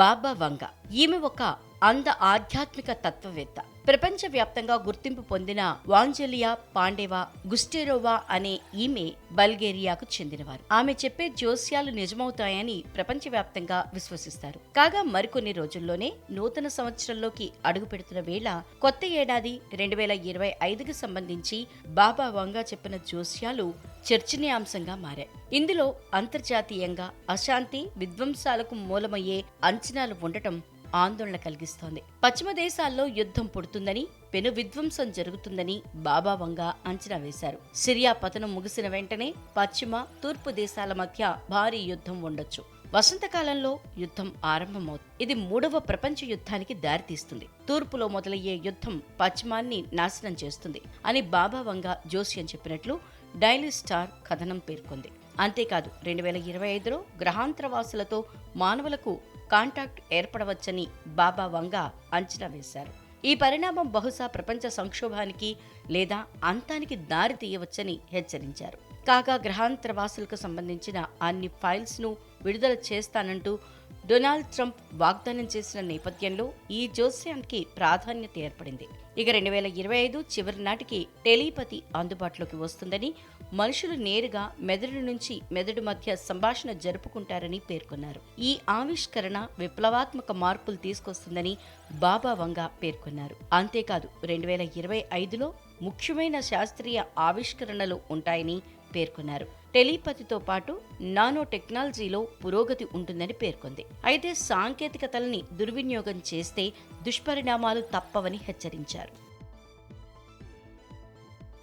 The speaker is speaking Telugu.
బాబా వంగ. ఈమె ఒక అంద ఆధ్యాత్మిక తత్వవేత్త. ప్రపంచవ్యాప్తంగా గుర్తింపు పొందిన వాంజలియా పాండేవా గుస్టెరోవా అనే ఈమె బల్గేరియాకు చెందినవారు. ఆమె చెప్పే జోస్యాలు నిజమవుతాయని ప్రపంచవ్యాప్తంగా విశ్వసిస్తారు. కాగా మరికొన్ని రోజుల్లోనే నూతన సంవత్సరంలోకి అడుగు పెడుతున్న వేళ కొత్త ఏడాది రెండు వేల ఇరవై ఐదుకి సంబంధించి బాబా వంగా చెప్పిన జోస్యాలు చర్చనీయాంశంగా మారాయి. ఇందులో అంతర్జాతీయంగా అశాంతి విధ్వంసాలకు మూలమయ్యే అంచనాలు ఉండటం ఆందోళన కలిగిస్తోంది. పశ్చిమ దేశాల్లో యుద్ధం పుడుతుందని పెను విధ్వంసం జరుగుతుందని బాబావంగా అంచనా వేశారు. సిరియా పతనం ముగిసిన వెంటనే పశ్చిమ తూర్పు దేశాల మధ్య భారీ యుద్ధం ఉండొచ్చు. వసంతకాలంలో యుద్ధం ఆరంభమవుతుంది ఇది మూడవ ప్రపంచ యుద్ధానికి దారితీస్తుంది. తూర్పులో మొదలయ్యే యుద్ధం పశ్చిమాన్ని నాశనం చేస్తుంది అని బాబా వంగ అని చెప్పినట్లు డైలీ స్టార్ కథనం పేర్కొంది. అంతేకాదు రెండు వేల ఇరవై ఐదులో గ్రహాంతరవాసులతో మానవులకు కాంటాక్ట్ ఏర్పడవచ్చని బాబా వంగ అంచనా వేశారు. ఈ పరిణామం బహుశా ప్రపంచ సంక్షోభానికి లేదా అంతానికి దారి తీయవచ్చని హెచ్చరించారు. కాగా గ్రహాంతర వాసులకు సంబంధించిన అన్ని ఫైల్స్ను విడుదల చేస్తానంటూ డొనాల్డ్ ట్రంప్ వాగ్దానం చేసిన నేపథ్యంలో ఈ జోస్యానికి ప్రాధాన్యత ఏర్పడింది. ఇక రెండు వేల ఇరవై ఐదు చివరి నాటికి టెలిపతి అందుబాటులోకి వస్తుందని మనుషులు నేరుగా మెదడు నుంచి మెదడు మధ్య సంభాషణ జరుపుకుంటారని పేర్కొన్నారు. ఈ ఆవిష్కరణ విప్లవాత్మక మార్పులు తీసుకొస్తుందని బాబా వంగా పేర్కొన్నారు. అంతేకాదు రెండు వేల ఇరవై ఐదులో ముఖ్యమైన శాస్త్రీయ ఆవిష్కరణలు ఉంటాయని పేర్కొన్నారు. టెలిపతితో పాటు నానో టెక్నాలజీలో పురోగతి ఉంటుందని పేర్కొంది. అయితే సాంకేతికతల్ని దుర్వినియోగం చేస్తే దుష్పరిణామాలు తప్పవని హెచ్చరించారు.